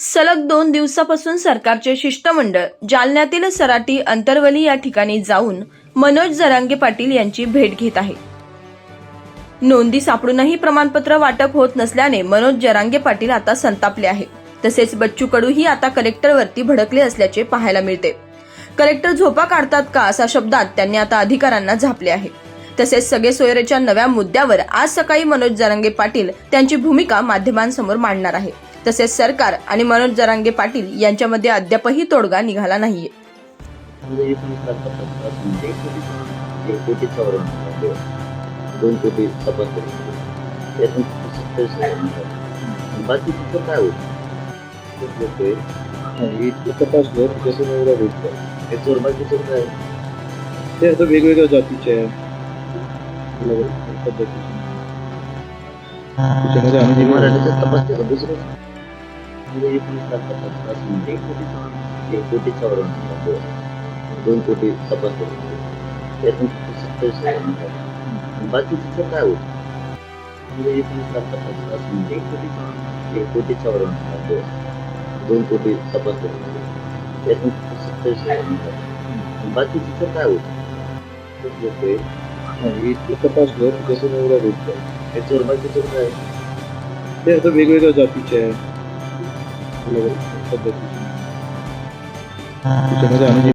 सलग दोन दिवसापासून सरकारचे शिष्टमंडळ जालन्यातील सराटी अंतरवली या ठिकाणी जाऊन मनोज जरांगे पाटील यांची भेट घेत आहे. नोंदी सापडूनही प्रमाणपत्र वाटप होत नसल्याने मनोज जरांगे पाटील आता संतापले आहे. तसेच बच्चू कडूही आता कलेक्टरवरती भडकले असल्याचे पाहायला मिळते. कलेक्टर झोपा काढतात का असा शब्दात त्यांनी आता अधिकाऱ्यांना झापले आहे. तसेच सगळे सोयरेच्या नव्या मुद्द्यावर आज सकाळी मनोज जरांगे पाटील त्यांची भूमिका माध्यमांसमोर मांडणार आहे. तसेच सरकार आणि मनोज जरांगे पाटील यांच्यामध्ये अद्यापही तोडगा निघाला नाहीये. दोन कोटी तपास त्यातून. बाकी तिथं काय होतं इतकं तपासलं भेटतो ते आता वेगवेगळ्या जातीचे पद्धतीचे तपास दुसरं? म्हणजे एकोणीस तपास असून एक कोटी चौऱ्याण्णव एक कोटी चौऱ्याण्णव दोन कोटी तपास त्यातून सत्तावीस हजार बाकी काय होतं म्हणजे एकोणीस तपास असून एक कोटी चौऱ्याण्णव एक कोटी चौऱ्याण्णव दोन कोटी तपास त्यातून सत्तावीस हजार बाकी काय होतं तपास घर आहेत एवढा भेटतो त्याच्यावर बाकीचं काय ते आता वेगवेगळ्या जातीचे आहे त्याच्यामध्ये आम्ही